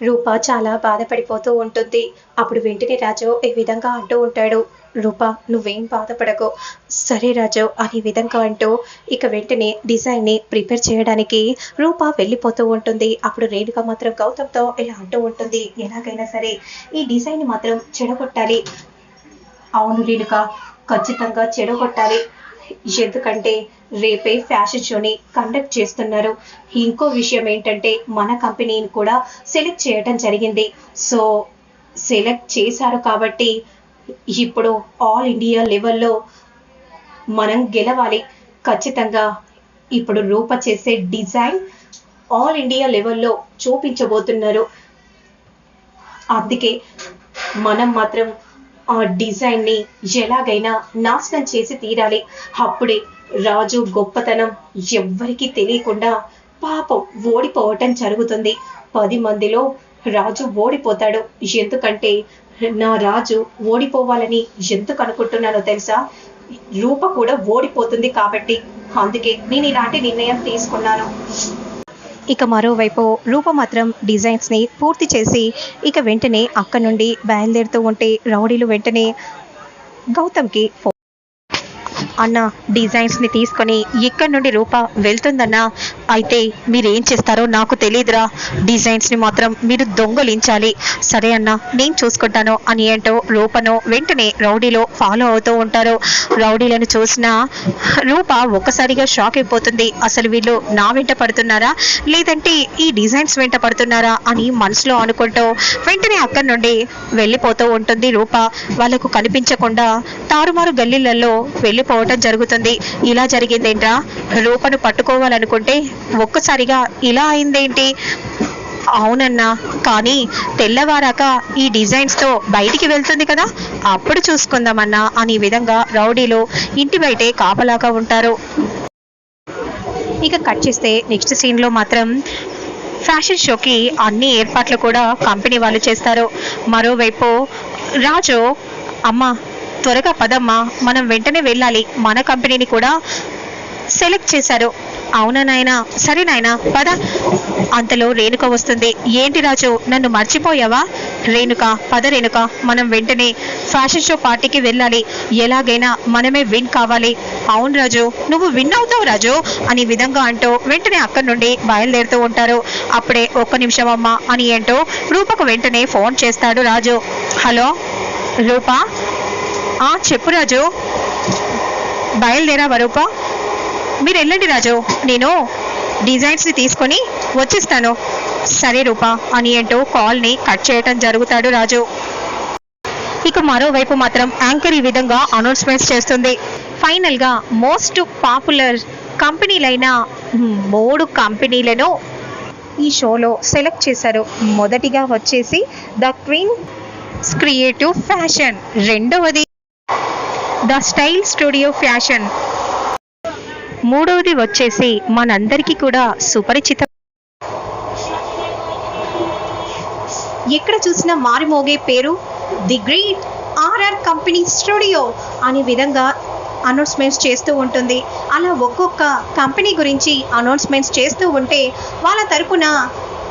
రూప చాలా బాధపడిపోతూ ఉంటుంది. అప్పుడు వెంటనే రాజు ఈ విధంగా అంటూ ఉంటాడు. రూప నువ్వేం బాధపడకు. సరే రాజు అనే విధంగా అంటూ ఇక వెంటనే డిజైన్ని ప్రిపేర్ చేయడానికి రూప వెళ్ళిపోతూ ఉంటుంది. అప్పుడు రేణుక మాత్రం గౌతమ్తో ఇలా అంటూ ఉంటుంది. ఎలాగైనా సరే ఈ డిజైన్ మాత్రం చెడగొట్టాలి. అవును రేణుక ఖచ్చితంగా చెడగొట్టాలి. ఎందుకంటే రేపే ఫ్యాషన్ షోని కండక్ట్ చేస్తున్నారు. ఇంకో విషయం ఏంటంటే మన కంపెనీని కూడా సెలెక్ట్ చేయడం జరిగింది. సో సెలెక్ట్ చేశారు కాబట్టి ఇప్పుడు ఆల్ ఇండియా లెవెల్లో మనం గెలవాలి. ఖచ్చితంగా ఇప్పుడు రూప చేసే డిజైన్ ఆల్ ఇండియా లెవెల్లో చూపించబోతున్నారు. అందుకే మనం మాత్రం ఆ డిజైన్ని ఎలాగైనా నాశనం చేసి తీరాలి. అప్పుడే రాజు గొప్పతనం ఎవ్వరికీ తెలియకుండా పాపం ఓడిపోవటం జరుగుతుంది. పది మందిలో రాజు ఓడిపోతాడు. ఎందుకంటే నా రాజు ఓడిపోవాలని ఎందుకు అనుకుంటున్నానో తెలుసా? రూప కూడా ఓడిపోతుంది కాబట్టి అందుకే నేను ఇలాంటి నిర్ణయం తీసుకున్నాను. ఇక మరోవైపు రూప మాత్రం డిజైన్స్ని పూర్తి చేసి ఇక వెంటనే అక్క నుండి బయలుదేరుతూ ఉంటే రౌడీలు వెంటనే గౌతమ్కి ఫోన్ అన్న డిజైన్స్ని తీసుకొని ఇక్కడి నుండి రూప వెళ్తుందన్నా అయితే మీరు ఏం చేస్తారో నాకు తెలియదురా. డిజైన్స్ని మాత్రం మీరు దొంగలించాలి. సరే అన్న నేను చూసుకుంటాను అని ఏంటో రూపను వెంటనే రౌడీలో ఫాలో అవుతూ ఉంటారు. రౌడీలను చూసిన రూప ఒక్కసారిగా షాక్ అయిపోతుంది. అసలు వీళ్ళు నా వెంట పడుతున్నారా? లేదంటే ఈ డిజైన్స్ వెంట పడుతున్నారా అని మనసులో అనుకుంటూ వెంటనే అక్కడి నుండి వెళ్ళిపోతూ ఉంటుంది రూప. వాళ్ళకు కనిపించకుండా తారుమారు గల్లీలలో వెళ్ళిపోవటం జరుగుతుంది. ఇలా జరిగిందేంట్రా? రూపను పట్టుకోవాలనుకుంటే ఒక్కసారిగా ఇలా అయిందేంటి? అవునన్నా కానీ తెల్లవారాక ఈ డిజైన్స్తో బయటికి వెళ్తుంది కదా? అప్పుడు చూసుకుందామన్నా అని విధంగా రౌడీలు ఇంటి బయటే కాపలాగా ఉంటారు. ఇక కట్ చేస్తే నెక్స్ట్ సీన్లో మాత్రం ఫ్యాషన్ షోకి అన్ని ఏర్పాట్లు కూడా కంపెనీ వాళ్ళు చేస్తారు. మరోవైపు రాజు అమ్మ త్వరగా పదమ్మా మనం వెంటనే వెళ్ళాలి. మన కంపెనీని కూడా సెలెక్ట్ చేశారు. అవునా నాయనా? సరే నాయనా పద. అంతలో రేణుక వస్తుంది. ఏంటి రాజు నన్ను మర్చిపోయావా? రేణుక పద రేణుక మనం వెంటనే ఫ్యాషన్ షో పార్టీకి వెళ్ళాలి. ఎలాగైనా మనమే విన్ కావాలి. అవును రాజు నువ్వు విన్ అవుతావు రాజు అని విధంగా అంటూ వెంటనే అక్కడి నుండి బయలుదేరుతూ ఉంటారు. అప్పుడే ఒక్క నిమిషం అమ్మా అని ఏంటో రూపకు వెంటనే ఫోన్ చేస్తాడు రాజు. హలో రూపా? ఆ చెప్పు రాజు. బయలుదేరా వరూప. మీరు వెళ్ళండి రాజు. నేను డిజైన్స్ని తీసుకొని వచ్చేస్తాను. సరే రూపా అని ఏంటో కాల్ని కట్ చేయటం జరుగుతాడు రాజు. ఇక మరోవైపు మాత్రం యాంకర్ ఈ విధంగా అనౌన్స్మెంట్స్ చేస్తుంది. ఫైనల్గా మోస్ట్ పాపులర్ కంపెనీలైన మూడు కంపెనీలను ఈ షోలో సెలెక్ట్ చేశారు. మొదటిగా వచ్చేసి ద క్వీన్ క్రియేటివ్ ఫ్యాషన్ రెండవది ద స్టైల్ స్టూడియో ఫ్యాషన్. మూడవది వచ్చేసి మనందరికీ కూడా సుపరిచిత ఎక్కడ చూసినా మారిమోగే పేరు the great RR company studio అనే విధంగా అనౌన్స్మెంట్స్ చేస్తూ ఉంటుంది. అలా ఒక్కొక్క కంపెనీ గురించి అనౌన్స్మెంట్స్ చేస్తూ ఉంటే వాళ్ళ తరపున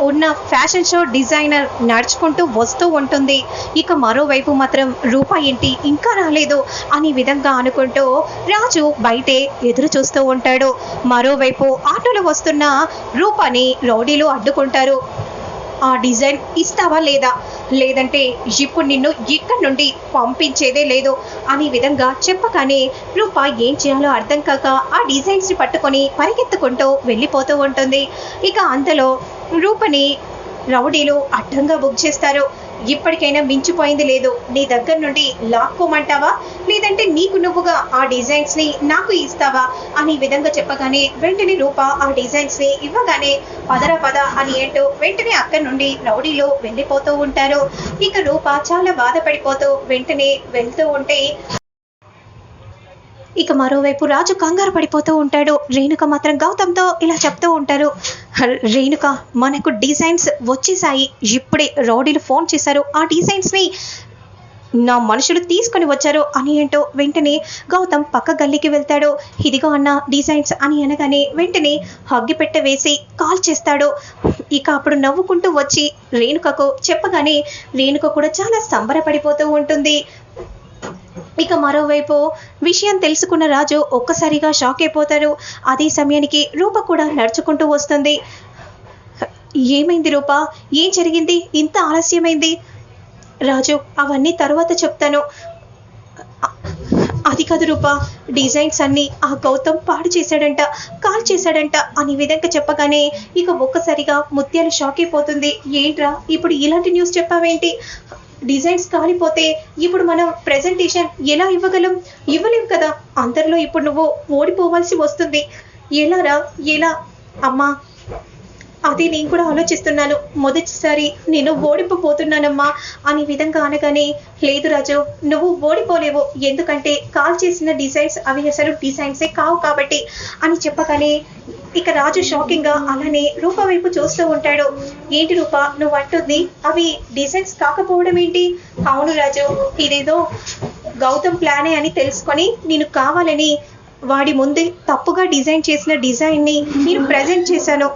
ఉన్న ఫ్యాషన్ షో డిజైనర్ నడుచుకుంటూ వస్తూ ఉంటుంది. ఇక మరోవైపు మాత్రం రూపా ఏంటి ఇంకా రాలేదు అనే విధంగా అనుకుంటూ రాజు బయటే ఎదురు చూస్తూ ఉంటాడు. మరోవైపు ఆటోలో వస్తున్న రూపాని రౌడీలు అడ్డుకుంటారు. ఆ డిజైన్ ఇస్తావా లేదా? లేదంటే ఇప్పుడు నిన్ను ఇక్కడి నుండి పంపించేదే లేదు అనే విధంగా చెప్పగానే రూప ఏం చేయాలో అర్థం కాక ఆ డిజైన్స్ని పట్టుకొని పరిగెత్తుకుంటూ వెళ్ళిపోతూ ఉంటుంది. ఇక అంతలో రూపని రౌడీలు అడ్డంగా బుక్ చేస్తారు. ఇప్పటికైనా మించిపోయింది లేదు. నీ దగ్గర నుండి లాక్కోమంటావా? లేదంటే నీకు నువ్వుగా ఆ డిజైన్స్ని నాకు ఇస్తావా? అని విధంగా చెప్పగానే వెంటనే రూప ఆ డిజైన్స్ని ఇవ్వగానే పదరా పద అని ఏంటో వెంటనే అక్కడి నుండి రౌడీలో వెళ్ళిపోతూ ఉంటారు. ఇక రూప చాలా బాధపడిపోతూ వెంటనే వెళ్తూ ఉంటే ఇక మరోవైపు రాజు కంగారు పడిపోతూ ఉంటాడు. రేణుక మాత్రం గౌతమ్తో ఇలా చెప్తూ ఉంటారు. రేణుక మనకు డిజైన్స్ వచ్చేసాయి. ఇప్పుడే రౌడీలు ఫోన్ చేశారు. ఆ డిజైన్స్ని నా మనుషులు తీసుకొని వచ్చారు అని ఏంటో వెంటనే గౌతమ్ పక్క గల్లీకి వెళ్తాడు. ఇదిగో అన్న డిజైన్స్ అని అనగానే వెంటనే హగ్గిపెట్ట వేసి కాల్ చేస్తాడు. ఇక అప్పుడు నవ్వుకుంటూ వచ్చి రేణుకకు చెప్పగానే రేణుక కూడా చాలా సంబరపడిపోతూ ఉంటుంది. ఇక మరోవైపు విషయం తెలుసుకున్న రాజు ఒక్కసారిగా షాక్ అయిపోతారు. అదే సమయానికి రూప కూడా నడుచుకుంటూ వస్తుంది. ఏమైంది రూప? ఏం జరిగింది? ఇంత ఆలస్యమైంది? రాజు అవన్నీ తర్వాత చెప్తాను. అది కాదు రూప డిజైన్స్ అన్ని ఆ గౌతమ్ పాడు చేశాడంట కాల్ చేశాడంట అని విధంగా చెప్పగానే ఇక ఒక్కసారిగా ముత్యాలు షాక్ అయిపోతుంది. ఏంట్రా ఇప్పుడు ఇలాంటి న్యూస్ చెప్పావేంటి? డిజైన్స్ కాలిపోతే ఇప్పుడు మనం ప్రెజెంటేషన్ ఎలా ఇవ్వగలం? ఇవ్వలేం కదా. అందరిలో ఇప్పుడు నువ్వు ఓడిపోవాల్సి వస్తుంది. ఎలారా? ఎలా? అమ్మా అది నేను కూడా ఆలోచిస్తున్నాను. మొదటిసారి నేను ఓడిపోతున్నానమ్మా అనే విధంగా అనగానే లేదు రాజు నువ్వు ఓడిపోలేవు. ఎందుకంటే కాల్ చేసిన డిజైన్స్ అవి అసలు డిజైన్సే కావు కాబట్టి అని చెప్పగానే ఇక రాజు షాకింగ్గా అలానే రూప వైపు చూస్తూ ఉంటాడు. ఏంటి రూప నువ్వు అంటుంది అవి డిజైన్స్ కాకపోవడం ఏంటి? అవును రాజు ఇదేదో గౌతమ్ ప్లానే అని తెలుసుకొని నేను కావాలని వాడి ముందే తప్పుగా డిజైన్ చేసిన డిజైన్ని నేను ప్రజెంట్ చేశాను.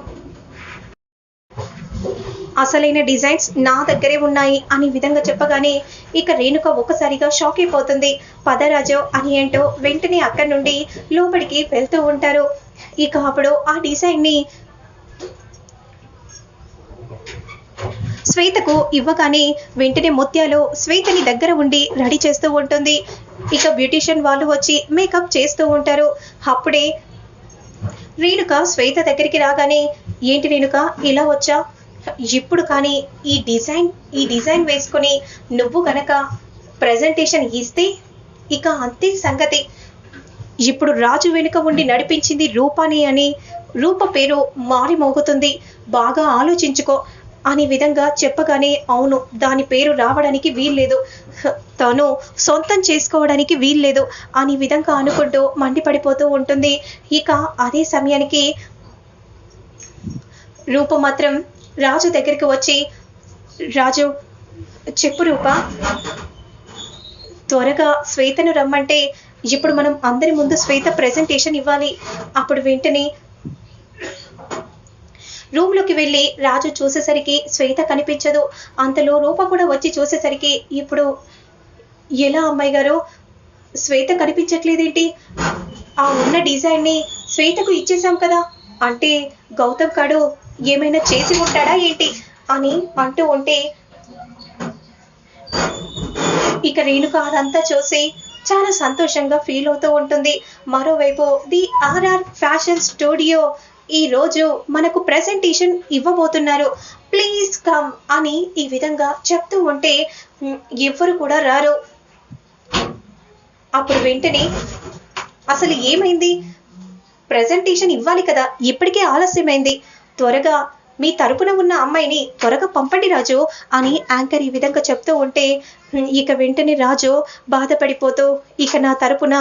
అసలైన డిజైన్స్ నా దగ్గరే ఉన్నాయి అనే విధంగా చెప్పగానే ఇక రేణుక ఒక్కసారిగా షాక్ అయిపోతుంది. పదరాజు అని ఏంటో వెంటనే అక్కడి నుండి లోపలికి వెళ్తూ ఉంటారు. ఇక అప్పుడు ఆ డిజైన్ని శ్వేతకు ఇవ్వగానే వెంటనే ముత్యాలు శ్వేతని దగ్గర ఉండి రెడీ చేస్తూ ఉంటుంది. ఇక బ్యూటిషియన్ వాళ్ళు వచ్చి మేకప్ చేస్తూ ఉంటారు. అప్పుడే రేణుక శ్వేత దగ్గరికి రాగానే ఏంటి రేణుక ఇలా వచ్చా? ఇప్పుడు కానీ ఈ డిజైన్ ఈ డిజైన్ వేసుకొని నువ్వు కనుక ప్రజెంటేషన్ ఇస్తే ఇక అంతే సంగతి. ఇప్పుడు రాజు వెనుక ఉండి నడిపించింది రూపాని అని రూప పేరు మారి మోగుతుంది. బాగా ఆలోచించుకో అనే విధంగా చెప్పగానే అవును దాని పేరు రావడానికి వీల్లేదు. తను సొంతం చేసుకోవడానికి వీల్లేదు అనే విధంగా అనుకుంటూ మండిపడిపోతూ ఉంటుంది. ఇక అదే సమయానికి రూప మాత్రం రాజు దగ్గరికి వచ్చి రాజు చెప్పు రూప. త్వరగా శ్వేతను రమ్మంటే ఇప్పుడు మనం అందరి ముందు శ్వేత ప్రెజెంటేషన్ ఇవ్వాలి. అప్పుడు వెంటనే రూమ్లోకి వెళ్ళి రాజు చూసేసరికి శ్వేత కనిపించదు. అంతలో రూప కూడా వచ్చి చూసేసరికి ఇప్పుడు ఎలా అమ్మాయి గారు? శ్వేత కనిపించట్లేదేంటి? ఆ ఉన్న డిజైన్ని శ్వేతకు ఇచ్చేసాం కదా. అంటే గౌతమ్ కాడు ఏమైనా చేసి ఉంటాడా ఏంటి? అని అంటూ ఉంటే ఇక రేణుక అదంతా చూసి చాలా సంతోషంగా ఫీల్ అవుతూ ఉంటుంది. మరోవైపు ది ఆర్ఆర్ ఫ్యాషన్ స్టూడియో ఈ రోజు మనకు ప్రెజెంటేషన్ ఇవ్వబోతున్నారు. ప్లీజ్ కమ్ అని ఈ విధంగా చెప్తూ ఉంటే ఎవ్వరు కూడా రారు. అప్పుడు వెంటనే అసలు ఏమైంది? ప్రెజెంటేషన్ ఇవ్వాలి కదా ఇప్పటికే ఆలస్యమైంది. త్వరగా మీ తరపున ఉన్న అమ్మాయిని త్వరగా పంపండి రాజు అని యాంకర్ ఈ విధంగా చెప్తూ ఉంటే ఇక వెంటనే రాజు బాధపడిపోతూ ఇక నా తరపున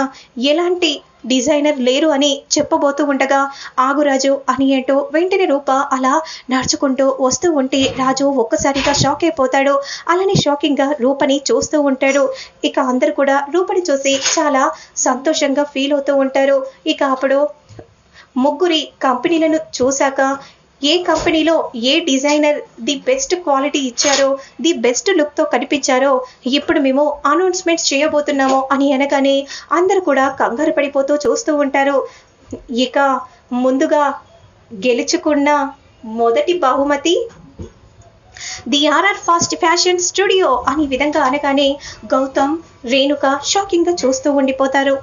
ఎలాంటి డిజైనర్ లేరు అని చెప్పబోతూ ఉండగా ఆగురాజు అని ఏంటో వెంటనే రూప అలా నడుచుకుంటూ వస్తూ ఉంటే రాజు ఒక్కసారిగా షాక్ అయిపోతాడు. అలానే షాకింగ్గా రూపని చూస్తూ ఉంటాడు. ఇక అందరు కూడా రూపని చూసి చాలా సంతోషంగా ఫీల్ అవుతూ ఉంటారు. ఇక అప్పుడు ముగ్గురి కంపెనీలను చూశాక ఏ కంపెనీలో ఏ డిజైనర్ ది బెస్ట్ క్వాలిటీ ఇచ్చారో ది బెస్ట్ లుక్తో కనిపించారో ఇప్పుడు మేము అనౌన్స్మెంట్స్ చేయబోతున్నాము అని అనగానే అందరూ కూడా కంగారు పడిపోతూ చూస్తూ ఉంటారు. ఇక ముందుగా గెలుచుకున్న మొదటి బహుమతి the RR fast fashion studio అనే విధంగా అనగానే గౌతమ్ రేణుక షాకింగ్గా చూస్తూ ఉండిపోతారు.